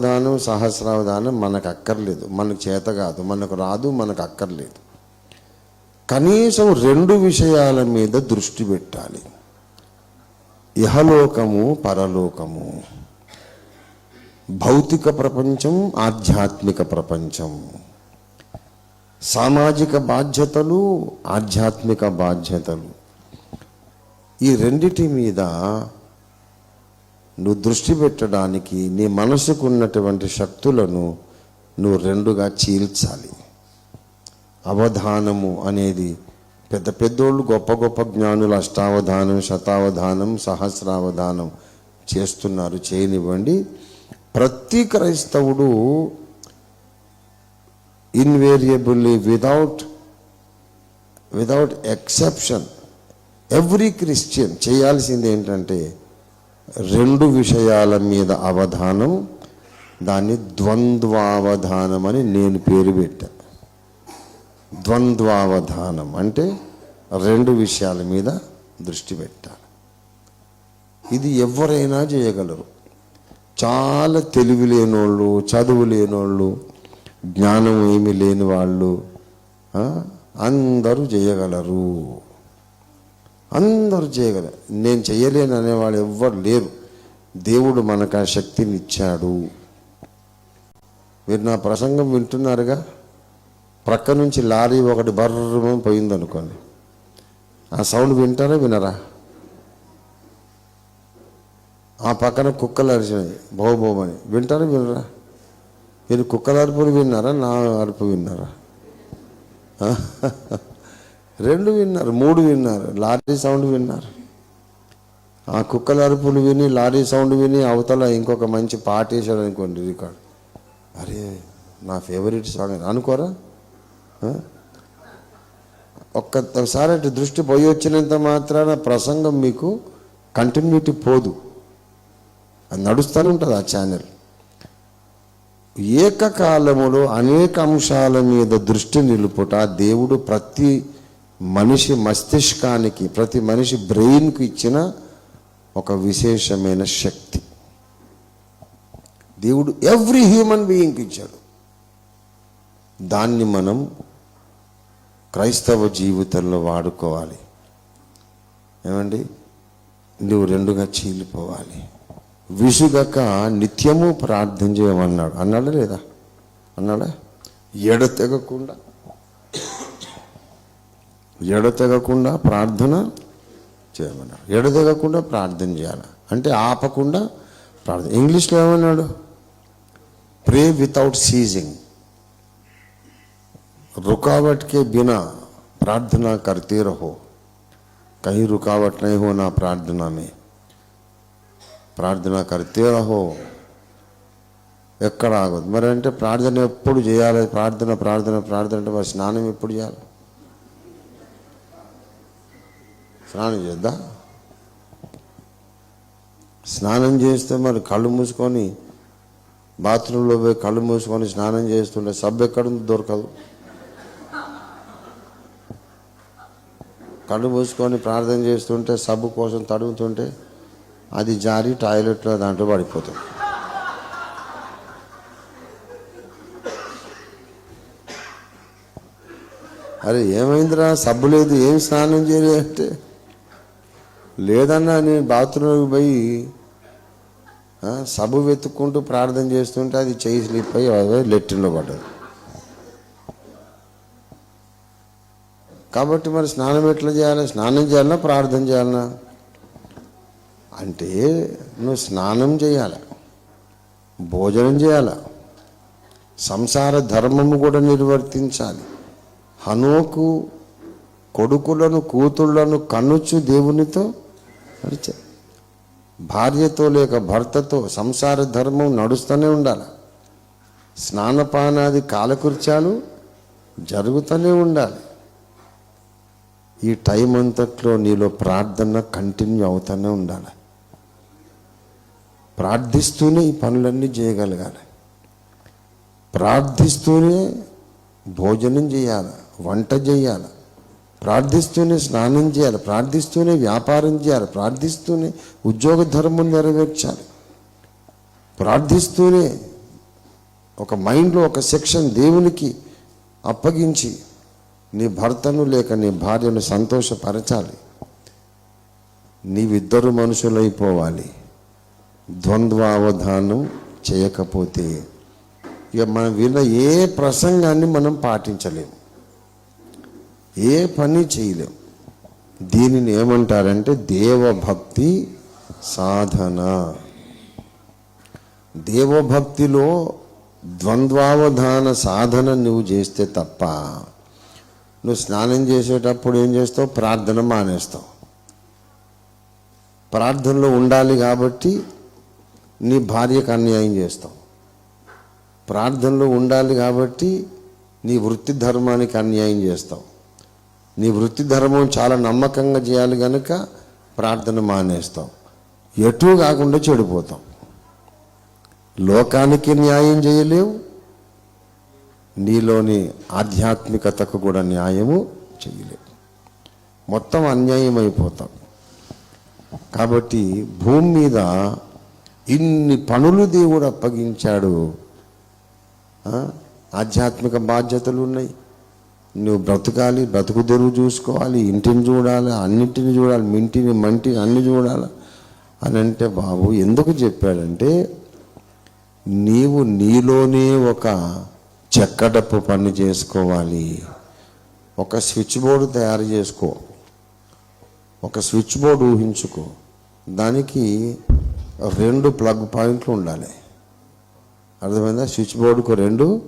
దానం సహస్రావధానం మనకు అక్కర్లేదు. మనకు చేత కాదు. మనకు రాదు మనకు అక్కర్లేదు. కనీసం రెండు విషయాల మీద దృష్టి పెట్టాలి. ఇహలోకము పరలోకము. భౌతిక ప్రపంచం ఆధ్యాత్మిక ప్రపంచం. సామాజిక బాధ్యతలు ఆధ్యాత్మిక బాధ్యతలు. ఈ రెండిటి మీద నువ్వు దృష్టి పెట్టడానికి నీ మనసుకు ఉన్నటువంటి శక్తులను నువ్వు రెండుగా చీల్చాలి. అవధానము అనేది పెద్ద పెద్దోళ్ళు గొప్ప గొప్ప జ్ఞానులు అష్టావధానం శతావధానం సహస్రావధానం చేస్తున్నారు. చేయనివ్వండి. ప్రతి క్రైస్తవుడు invariably without without exception every Christian చేయాల్సింది ఏంటంటే రెండు విషయాల మీద అవధానం దాన్ని ద్వంద్వావధానం అని నేను పేరు పెట్టా. ద్వంద్వావధానం అంటే రెండు విషయాల మీద దృష్టి పెట్టాలి ఇది ఎవరైనా చేయగలరు. చాలా తెలివి లేనోళ్ళు చదువు లేనోళ్ళు జ్ఞానం ఏమీ లేని వాళ్ళు అందరూ చేయగలరు. అందరూ చేయగలరు. నేను చేయలేను అనేవాళ్ళు ఎవ్వరు లేరు. దేవుడు మనకు ఆ శక్తిని ఇచ్చాడు మీరు నా ప్రసంగం వింటున్నారుగా? ప్రక్క నుంచి లారీ ఒకటి బర్రమని పోయింది అనుకోండి ఆ సౌండ్ వింటారా వినరా? ఆ పక్కన కుక్కలు అరిచినాయి. బహుబోమని వింటారా వినరా? మీరు కుక్కల అరుపులు విన్నారా? నా అరుపు విన్నారా? రెండు విన్నారు మూడు విన్నారు లారీ సౌండ్ విన్నారు. ఆ కుక్కల అరుపులు విని లారీ సౌండ్ విని అవతల ఇంకొక మంచి పాట వేసాడు అనుకోండి రికార్డ్. అరే నా ఫేవరెట్ సాంగ్ అనుకోరా? ఒక్కసారి అటు దృష్టి పోయి వచ్చినంత మాత్రాన ప్రసంగం మీకు కంటిన్యూటీ పోదు. అది నడుస్తూనే ఉంటుంది ఆ ఛానల్ ఏకకాలములో అనేక అంశాల మీద దృష్టి నిలుపుట దేవుడు ప్రతి మనిషి మస్తిష్కానికి ప్రతి మనిషి బ్రెయిన్కు ఇచ్చిన ఒక విశేషమైన శక్తి. దేవుడు ఎవ్రీ హ్యూమన్ బీయింగ్కి ఇచ్చాడు. దాన్ని మనం క్రైస్తవ జీవితంలో వాడుకోవాలి. ఏమండి? నువ్వు రెండుగా చీలిపోవాలి. విసుగక నిత్యము ప్రార్థన చేయమన్నాడు. అన్నాడా లేదా? అన్నాడా? ఎడతెగకుండా. ఎడతెగకుండా ప్రార్థన చేయమన్నాడు ఎడతెగకుండా ప్రార్థన చేయాలి అంటే ఆపకుండా ప్రార్థన ఇంగ్లీష్లో ఏమన్నాడు ప్రే వితౌట్ సీజింగ్ रुकावट के बिना प्रार्थना करते रहो कहीं रुकावट नहीं होना प्रार्थना में ప్రార్థన కర్తే రహో ఎక్కడ ఆగదు మరి అంటే ప్రార్థన ఎప్పుడు చేయాలి ప్రార్థన ప్రార్థన ప్రార్థన అంటే మరి స్నానం ఎప్పుడు చేయాలి స్నానం చేద్దా? స్నానం చేస్తే మరి కళ్ళు మూసుకొని బాత్రూంలో పోయి కళ్ళు మూసుకొని స్నానం చేస్తుంటే సబ్బు ఎక్కడ దొరకదు. కళ్ళు మూసుకొని ప్రార్థన చేస్తుంటే సబ్బు కోసం తడుగుతుంటే అది జారి టాయిలెట్లో దాంట్లో పడిపోతుంది. అరే ఏమైందిరా? సబ్బు లేదు ఏం స్నానం చేయలేదు అంటే? లేదన్నా నేను బాత్రూంలోకి పోయి ఆ, సబ్బు వెతుక్కుంటూ ప్రార్థన చేస్తుంటే అది చేయి స్లిప్ అయ్యి అదే లెట్టిన్లో పడ్డది. కాబట్టి మరి స్నానం ఎట్లా చేయాలి? స్నానం చేయాలన్నా ప్రార్థన చేయాలన్నా అంటే నువ్వు స్నానం చేయాలి భోజనం చేయాలి సంసార ధర్మము కూడా నిర్వర్తించాలి. హనుకు కొడుకులను కూతుళ్ళను కనుచు దేవునితో నడిచా భార్యతో లేక భర్తతో సంసార ధర్మం నడుస్తూనే ఉండాలి. స్నానపానాది కాలకృత్యాలు జరుగుతూనే ఉండాలి. ఈ టైం అంతట్లో నీలో ప్రార్థన కంటిన్యూ అవుతూనే ఉండాలి. ప్రార్థిస్తూనే ఈ పనులన్నీ చేయగలగాలి. ప్రార్థిస్తూనే భోజనం చేయాలి వంట చేయాలి ప్రార్థిస్తూనే స్నానం చేయాలి ప్రార్థిస్తూనే వ్యాపారం చేయాలి ప్రార్థిస్తూనే ఉద్యోగ ధర్మం నెరవేర్చాలి. ప్రార్థిస్తూనే ఒక మైండ్లో ఒక సెక్షన్ దేవునికి అప్పగించి నీ భర్తను లేక నీ భార్యను సంతోషపరచాలి. నీవిద్దరు మనుషులైపోవాలి. ద్వంద్వావధానం చేయకపోతే ఇక మనం విన్న ఏ ప్రసంగాన్ని మనం పాటించలేము. ఏ పని చేయలేం. దీనిని ఏమంటారంటే దేవభక్తి సాధన. దేవభక్తిలో ద్వంద్వావధాన సాధన నువ్వు చేస్తే తప్ప నువ్వు స్నానం చేసేటప్పుడు ఏం చేస్తావు? ప్రార్థన మానేస్తావు. ప్రార్థనలో ఉండాలి కాబట్టి నీ భార్యకు అన్యాయం చేస్తావు. ప్రార్థనలో ఉండాలి కాబట్టి నీ వృత్తి ధర్మానికి అన్యాయం చేస్తావు. నీ వృత్తి ధర్మం చాలా నమ్మకంగా చేయాలి కనుక ప్రార్థన మానేస్తాం. ఎటు కాకుండా చెడిపోతాం. లోకానికి న్యాయం చేయలేవు. నీలోని ఆధ్యాత్మికతకు కూడా న్యాయము చేయలేవు. మొత్తం అన్యాయం అయిపోతాం కాబట్టి భూమి మీద ఇన్ని పనులు దేవుడు అప్పగించాడు. ఆధ్యాత్మిక బాధ్యతలు ఉన్నాయి. నువ్వు బ్రతకాలి బ్రతుకు తెరువు చూసుకోవాలి ఇంటిని చూడాలి అన్నింటిని చూడాలి మింటిని మంటిని అన్ని చూడాలి అని అంటే బాబు ఎందుకు చెప్పాడంటే నీవు నీలోనే ఒక చెక్కడప్పు పని చేసుకోవాలి ఒక స్విచ్ బోర్డు తయారు చేసుకో ఒక స్విచ్ బోర్డు ఊహించుకో దానికి రెండు ప్లగ్ పాయింట్లు ఉండాలి. అర్థమైందా? స్విచ్ బోర్డుకు రెండు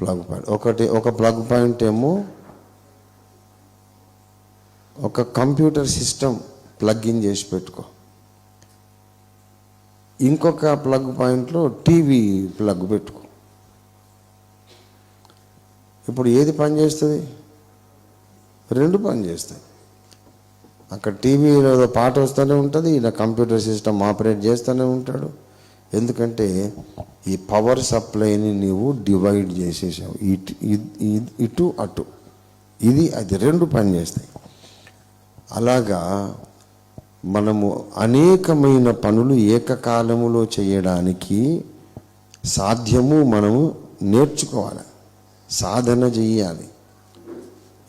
ప్లగ్ పాయింట్ ఒకటి ఒక ప్లగ్ పాయింట్ ఏమో ఒక కంప్యూటర్ సిస్టమ్ ప్లగ్ఇన్ చేసి పెట్టుకో. ఇంకొక ప్లగ్ పాయింట్లో టీవీ ప్లగ్ పెట్టుకో. ఇప్పుడు ఏది పని చేస్తుంది? రెండు పని చేస్తాయి. అక్కడ టీవీలో పాట వస్తూనే ఉంటుంది ఈయన కంప్యూటర్ సిస్టమ్ ఆపరేట్ చేస్తూనే ఉంటాడు. ఎందుకంటే ఈ పవర్ సప్లైని నీవు డివైడ్ చేసేసావు. ఇటు ఇ- ఇటు అటు. ఇది అది రెండు పని చేస్తాయి అలాగా మనము అనేకమైన పనులు ఏకకాలములో చేయడానికి సాధ్యము మనము నేర్చుకోవాలి. సాధన చేయాలి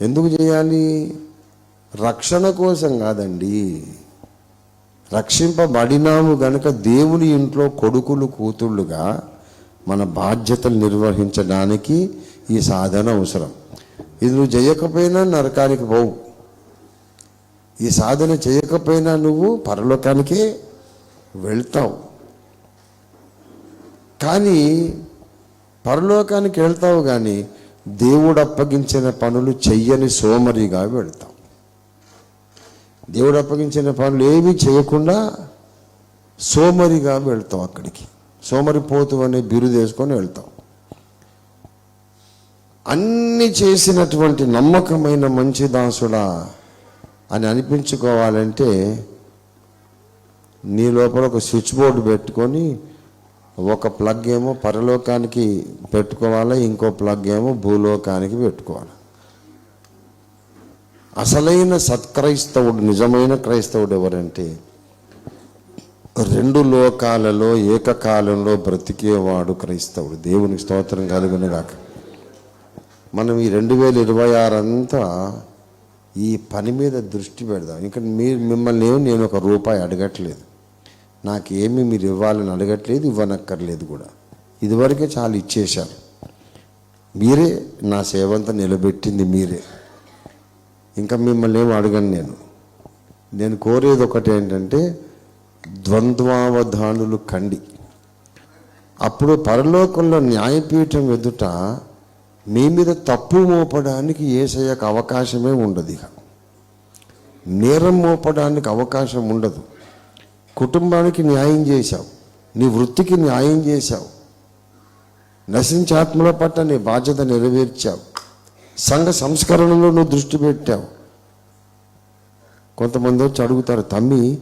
ఎందుకు చేయాలి రక్షణ కోసం కాదండి. రక్షింపబడినాము గనుక దేవుని ఇంట్లో కొడుకులు కూతుళ్ళుగా మన బాధ్యతలు నిర్వహించడానికి ఈ సాధన అవసరం. ఇది నువ్వు చేయకపోయినా నరకానికి పోవు. ఈ సాధన చేయకపోయినా నువ్వు పరలోకానికే వెళ్తావు. కానీ పరలోకానికి వెళ్తావు కానీ దేవుడు అప్పగించిన పనులు చెయ్యని సోమరిగా వెళ్తావు. దేవుడు అప్పగించిన పనులు ఏమీ చేయకుండా సోమరిగా వెళ్తాం అక్కడికి. సోమరిపోతు అనే బిరుదు వేసుకొని వెళ్తాం. అన్ని చేసినటువంటి నమ్మకమైన మంచి దాసుడా అని అనిపించుకోవాలంటే నీ లోపల ఒక స్విచ్ బోర్డు పెట్టుకొని ఒక ప్లగ్ ఏమో పరలోకానికి పెట్టుకోవాలి ఇంకో ప్లగ్ ఏమో భూలోకానికి పెట్టుకోవాలి. అసలైన సత్క్రైస్తవుడు నిజమైన క్రైస్తవుడు ఎవరంటే రెండు లోకాలలో ఏకకాలంలో బ్రతికేవాడు క్రైస్తవుడు. దేవునికి స్తోత్రం కలుగును గాక. మనం ఈ రెండు వేల ఇరవై ఆరు అంతా ఈ పని మీద దృష్టి పెడదాం. ఇంకా మీరు మిమ్మల్ని ఏమి నేను ఒక రూపాయి అడగట్లేదు. నాకేమి మీరు ఇవ్వాలని అడగట్లేదు ఇవ్వనక్కర్లేదు కూడా. ఇదివరకే చాలా ఇచ్చేశారు. మీరే నా సేవంతా నిలబెట్టింది మీరే. ఇంకా మిమ్మల్ని ఏమి అడగను నేను. నేను కోరేది ఒకటి ఏంటంటే ద్వంద్వావధానులు కండి. అప్పుడు పరలోకంలో న్యాయపీఠం ఎదుట మీ మీద తప్పు మోపడానికి ఏసయ్యకు అవకాశమే ఉండదు ఇక. నేరం మోపడానికి అవకాశం ఉండదు. కుటుంబానికి న్యాయం చేశావు. నీ వృత్తికి న్యాయం చేశావు. నశించాత్మల పట్ల నీ బాధ్యత నెరవేర్చావు. సంఘ సంస్కరణలో నువ్వు దృష్టి పెట్టావు. కొంతమంది వచ్చి అడుగుతారు తమ్మి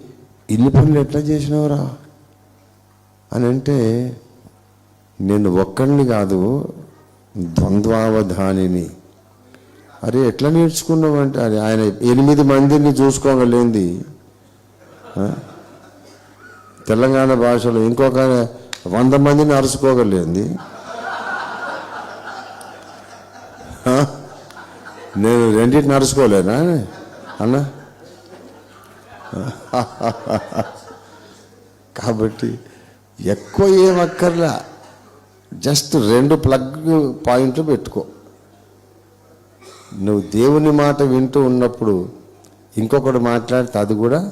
ఇల్లు పనులు ఎట్లా చేసినవరా? అని అంటే నేను ఒక్కడిని కాదు ద్వంద్వావధానిని. అరే ఎట్లా నేర్చుకున్నావంటే అరే ఆయన ఎనిమిది మందిని చూసుకోగలేంది. తెలంగాణ భాషలో ఇంకొక వంద మందిని అరుచుకోగలేంది. నేను రెండింటి నడుచుకోలేనా? అన్న? కాబట్టి ఎక్కువ ఏం అక్కర్లా. జస్ట్ రెండు ప్లగ్ పాయింట్లు పెట్టుకో. నువ్వు దేవుని మాట వింటూ ఉన్నప్పుడు ఇంకొకటి మాట్లాడితే అది కూడా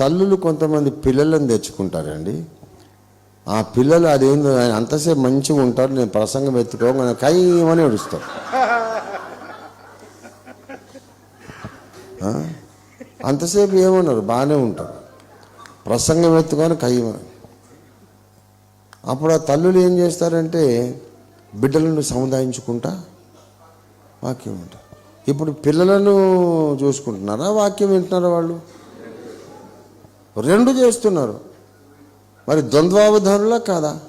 తల్లులు కొంతమంది పిల్లలను తెచ్చుకుంటారండి. ఆ పిల్లలు అదేందో ఆయన అంతసేపు మంచిగా ఉంటారు నేను ప్రసంగం ఎత్తుకోగానే కయ్యమని ఏడుస్తాను ఆ? అంతసేపు ఏమన్నారు? బాగానే ఉంటారు. ప్రసంగం ఎత్తుకొని కయ్యమని అప్పుడు ఆ తల్లులు ఏం చేస్తారంటే బిడ్డలను సముదాయించుకుంటా వాక్యం ఉంటారు ఇప్పుడు పిల్లలను చూసుకుంటున్నారా? వాక్యం వింటున్నారా వాళ్ళు? రెండు చేస్తున్నారు. మరి ద్వంద్వావధానులా కాదా?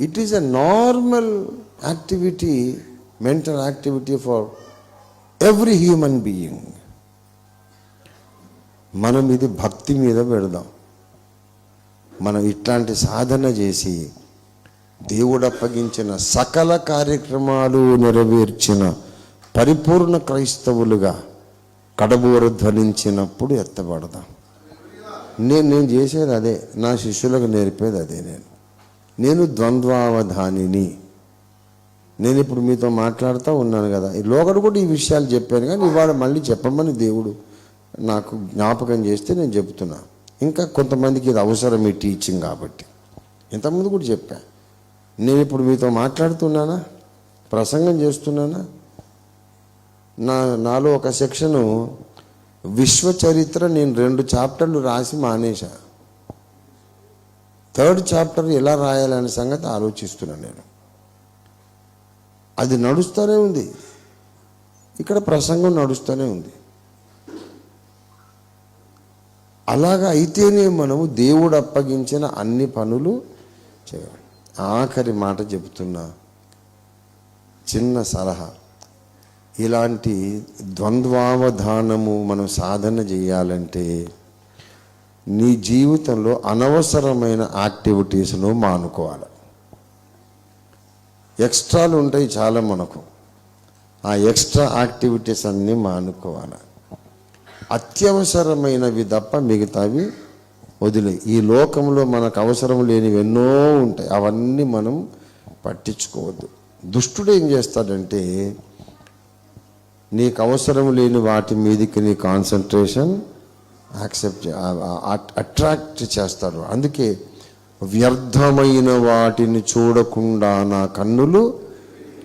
It is a normal activity mental activity for every human being మనం ఇది భక్తి మీద పెడదాం. మనం ఇట్లాంటి సాధన చేసి దేవుడు అప్పగించిన సకల కార్యక్రమాలు నెరవేర్చిన పరిపూర్ణ క్రైస్తవులుగా కడబూర ధ్వనించినప్పుడు ఎత్తబడదాం. నేను నేను చేసేది అదే. నా శిష్యులకు నేర్పేది అదే నేను. నేను ద్వంద్వావధానిని నేను ఇప్పుడు మీతో మాట్లాడుతూ ఉన్నాను కదా. ఈ లోకడు కూడా ఈ విషయాలు చెప్పాను కానీ ఇవాళ మళ్ళీ చెప్పమని దేవుడు నాకు జ్ఞాపకం చేస్తే నేను చెప్తున్నా. ఇంకా కొంతమందికి ఇది అవసరం ఈ టీచింగ్ కాబట్టి. ఇంతకుముందు కూడా చెప్పా. నేను ఇప్పుడు మీతో మాట్లాడుతున్నానా? ప్రసంగం చేస్తున్నానా? నా నాలో ఒక సెక్షను విశ్వ చరిత్ర నేను రెండు చాప్టర్లు రాసి మానేశా. థర్డ్ చాప్టర్ ఎలా రాయాలనే సంగతి ఆలోచిస్తున్నాను నేను. అది నడుస్తూనే ఉంది. ఇక్కడ ప్రసంగం నడుస్తూనే ఉంది. అలాగా అయితేనే మనము దేవుడు అప్పగించిన అన్ని పనులు చేయాలి. ఆఖరి మాట చెబుతున్నా చిన్న సలహా. ఇలాంటి ద్వంద్వావధానము మనం సాధన చేయాలంటే నీ జీవితంలో అనవసరమైన యాక్టివిటీస్ను మానుకోవాలి. ఎక్స్ట్రాలు ఉంటాయి చాలా మనకు. ఆ ఎక్స్ట్రా యాక్టివిటీస్ అన్నీ మానుకోవాలి. అత్యవసరమైనవి తప్ప మిగతావి వదిలే ఈ లోకంలో మనకు అవసరం లేనివి ఎన్నో ఉంటాయి. అవన్నీ మనం పట్టించుకోవద్దు. దుష్టుడు ఏం చేస్తాడంటే నీకు అవసరం లేని వాటి మీదకి నీ కాన్సన్ట్రేషన్ యాక్సెప్ట్ అట్రాక్ట్ చేస్తాడు. అందుకే వ్యర్థమైన వాటిని చూడకుండా నా కన్నులు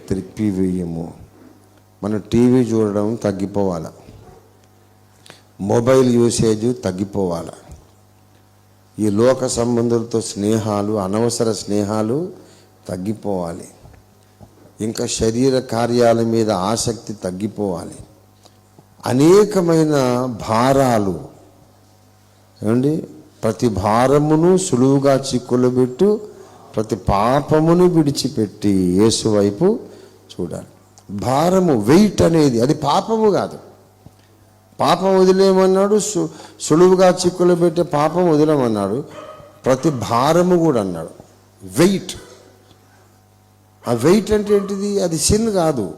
త్రిప్పివేయము. మన టీవీ చూడడం తగ్గిపోవాలి. Mobile usage తగ్గిపోవాలి. ఈ లోక సంబంధులతో స్నేహాలు అనవసర స్నేహాలు తగ్గిపోవాలి. ఇంకా శరీర కార్యాల మీద ఆసక్తి తగ్గిపోవాలి. అనేకమైన భారాలు. ఏమండి? ప్రతి భారమును సులువుగా చిక్కులబెట్టు ప్రతి పాపమును విడిచిపెట్టి యేసు వైపు చూడాలి. భారము వెయిట్ అనేది అది పాపము కాదు. పాపం వదిలేమన్నాడు సు సులువుగా చిక్కులు పెట్టే పాపం వదిలేమన్నాడు ప్రతి భారము కూడా అన్నాడు. వెయిట్. ఆ వెయిట్ అంటే ఏంటిది? అది సిన్ కాదు.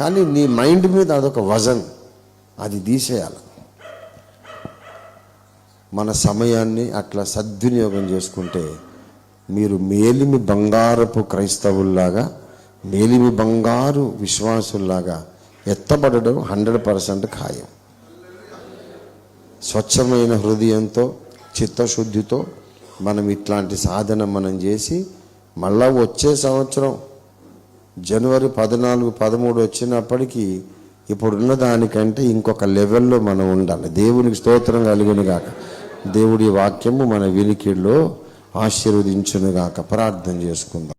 కానీ నీ మైండ్ మీద అదొక వజన్. అది తీసేయాలి. మన సమయాన్ని అట్లా సద్వినియోగం చేసుకుంటే మీరు మేలిమి బంగారపు క్రైస్తవుల్లాగా మేలిమి బంగారు విశ్వాసుల్లాగా ఎత్తబడడం హండ్రెడ్ పర్సెంట్ ఖాయం. స్వచ్ఛమైన హృదయంతో చిత్తశుద్ధితో మనం ఇట్లాంటి సాధన మనం చేసి మళ్ళా వచ్చే సంవత్సరం జనవరి పద్నాలుగు పదమూడు వచ్చినప్పటికీ ఇప్పుడున్న దానికంటే ఇంకొక లెవెల్లో మనం ఉండాలి. దేవునికి స్తోత్రం కలిగిన కాక దేవుడి వాక్యము మన వినికిడిలో ఆశీర్వదించునుగాక. ప్రార్థన చేసుకుందాం.